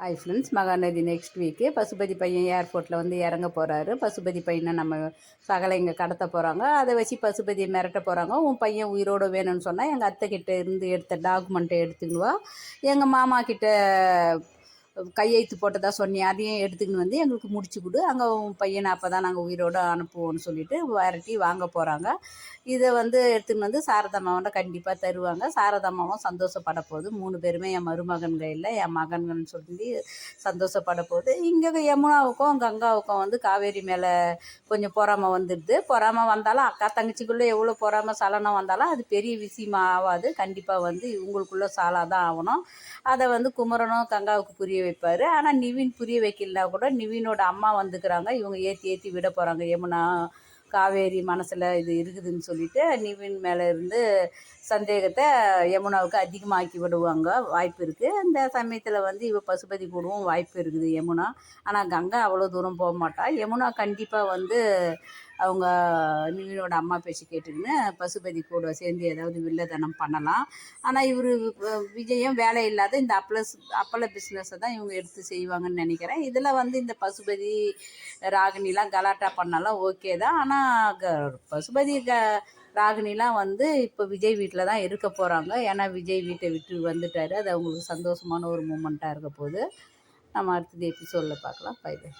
Hi friends Mahanadi next week Pasupathi பையன் ஏர்போர்ட்டில் வந்து இறங்க போகிறாரு பசுபதி பையனை நம்ம சகலை இங்கே கடத்த போகிறாங்க அதை வச்சு பசுபதியை மிரட்ட போகிறாங்க உன் பையன் உயிரோடு வேணும்னு சொன்னால் எங்கள் அத்தை இருந்து எடுத்த டாக்குமெண்ட்டை எடுத்துன்னு எங்கள் மாமா கிட்ட கையெழுத்து போட்டதாக சொன்னி அதையும் எடுத்துக்கின்னு வந்து எங்களுக்கு முடிச்சு கொடு. அங்கே பையனை அப்போ தான் நாங்கள் உயிரோடு அனுப்புவோம்னு சொல்லிட்டு வரட்டி வாங்க போகிறாங்க இதை வந்து எடுத்துன்னு வந்து சாரதாமாவோட கண்டிப்பாக தருவாங்க. சாரதாமாவும் சந்தோஷப்பட போகுது. மூணு பேருமே என் மருமகன்கள் இல்லை என் மகன்கள்னு சொல்லி சந்தோஷப்பட போகுது. இங்கே யமுனாவுக்கும் கங்காவுக்கும் வந்து காவேரி மேலே கொஞ்சம் பொறாமை வந்துடுது. பொறாமை வந்தாலும் அக்கா தங்கச்சிக்குள்ளே எவ்வளோ பொறாமை சலனம் வந்தாலும் அது பெரிய விஷயமா ஆகாது. கண்டிப்பாக வந்து இவங்களுக்குள்ளே சாலாக தான் ஆகணும். அதை வந்து குமரனும் கங்காவுக்கு புரிய வைப்பார். ஆனால் நிவின் புரிய வைக்கலனா கூட நிவினோட அம்மா வந்துக்கிறாங்க. இவங்க ஏற்றி ஏற்றி விட போகிறாங்க யமுனா காவேரி மனசில் இது இருக்குதுன்னு சொல்லிட்டு நிவின் மேலே இருந்து சந்தேகத்தை யமுனாவுக்கு அதிகமாக்கி விடுவாங்க வாய்ப்பு இருக்குது அந்த சமயத்தில் வந்து இவ பசுபதி கூடவும் வாய்ப்பு இருக்குது யமுனா. ஆனால் கங்கா அவ்வளோ தூரம் போக மாட்டாள் யமுனா கண்டிப்பாக வந்து அவங்க நிவினோட அம்மா பேச்சு கேட்டுக்கின்னு பசுபதி கூட சேர்ந்து ஏதாவது வில்லதனம் பண்ணலாம். ஆனால் இவர் விஜயம் வேலை இல்லாத இந்த அப்பளஸ் அப்பள பிஸ்னஸை தான் இவங்க எடுத்து செய்வாங்கன்னு நினைக்கிறேன். இதில் வந்து இந்த பசுபதி ராகினிலாம் கலாட்டா பண்ணாலும் ஓகே தான். ஆனால் பசுபதி க ராகினிலாம் வந்து இப்போ விஜய் வீட்டில் தான் இருக்க போகிறாங்க ஏன்னா விஜய் வீட்டை விட்டு வந்துட்டார். அது அவங்களுக்கு சந்தோஷமான ஒரு மூமெண்ட்டாக இருக்க போகுது. நம்ம அடுத்தது எபிசோடில் பார்க்கலாம். By by